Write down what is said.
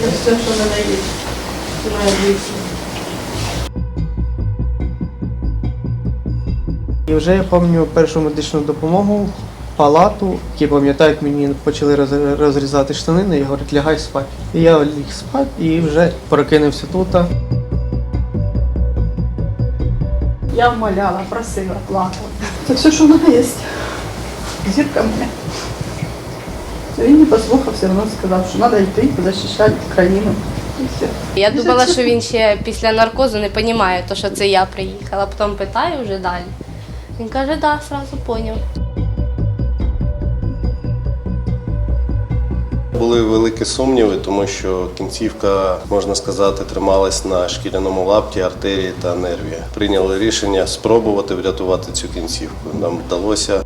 Це все, що в мене є. Це моя дівчина. І вже я пам'ятаю першу медичну допомогу, палату, які пам'ятаю, як мені почали розрізати штанини і говорять, лягай спати. І я ліг спати і вже прокинувся тут. Я вмоляла, просила, плакала. Це все, що в мене є. Зірка моя. Він не послухав, все одно сказав, що треба йти захищати країну. І все. Я думала, що він ще після наркозу не розуміє, то, що це я приїхала. Потім питаю вже далі. Він каже, да, сразу поняв. Були великі сумніви, тому що кінцівка, можна сказати, трималась на шкіряному лапті, артерії та нерві. Прийняли рішення спробувати врятувати цю кінцівку. Нам вдалося.